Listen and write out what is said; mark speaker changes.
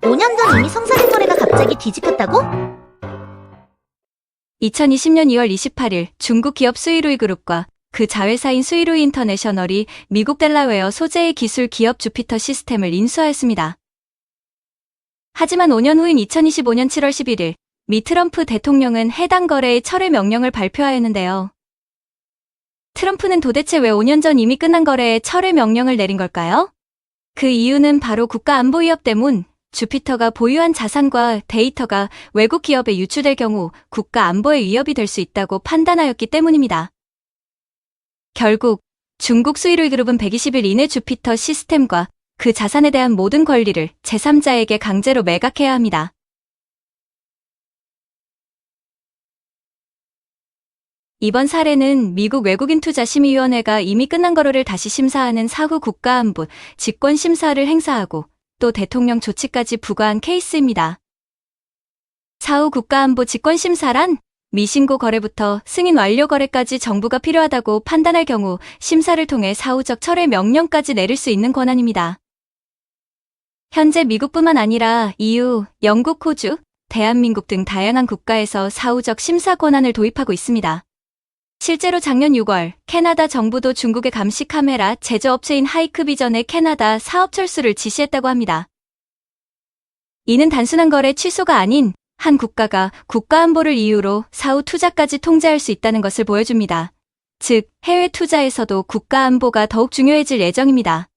Speaker 1: 5년 전 이미 성사된 거래가 갑자기 뒤집혔다고?
Speaker 2: 2020년 2월 28일 중국 기업 스위루이 그룹과 그 자회사인 스위루이 인터내셔널이 미국 델라웨어 소재의 기술 기업 주피터 시스템을 인수하였습니다. 하지만 5년 후인 2025년 7월 11일 미 트럼프 대통령은 해당 거래의 철회 명령을 발표하였는데요. 트럼프는 도대체 왜 5년 전 이미 끝난 거래에 철회 명령을 내린 걸까요? 그 이유는 바로 국가안보위협 때문 주피터가 보유한 자산과 데이터가 외국 기업에 유출될 경우 국가 안보에 위협이 될 수 있다고 판단하였기 때문입니다. 결국 중국 스위루이 그룹은 120일 이내 주피터 시스템과 그 자산에 대한 모든 권리를 제3자에게 강제로 매각해야 합니다. 이번 사례는 미국 외국인 투자 심의위원회가 이미 끝난 거래를 다시 심사하는 사후 국가안보 직권 심사를 행사하고 또 대통령 조치까지 부과한 케이스입니다. 사후 국가안보 직권심사란 미신고 거래부터 승인 완료 거래까지 정부가 필요하다고 판단할 경우 심사를 통해 사후적 철회 명령까지 내릴 수 있는 권한입니다. 현재 미국뿐만 아니라 EU, 영국, 호주, 대한민국 등 다양한 국가에서 사후적 심사 권한을 도입하고 있습니다. 실제로 작년 6월 캐나다 정부도 중국의 감시 카메라 제조업체인 하이크비전의 캐나다 사업 철수를 지시했다고 합니다. 이는 단순한 거래 취소가 아닌 한 국가가 국가 안보를 이유로 사후 투자까지 통제할 수 있다는 것을 보여줍니다. 즉, 해외 투자에서도 국가 안보가 더욱 중요해질 예정입니다.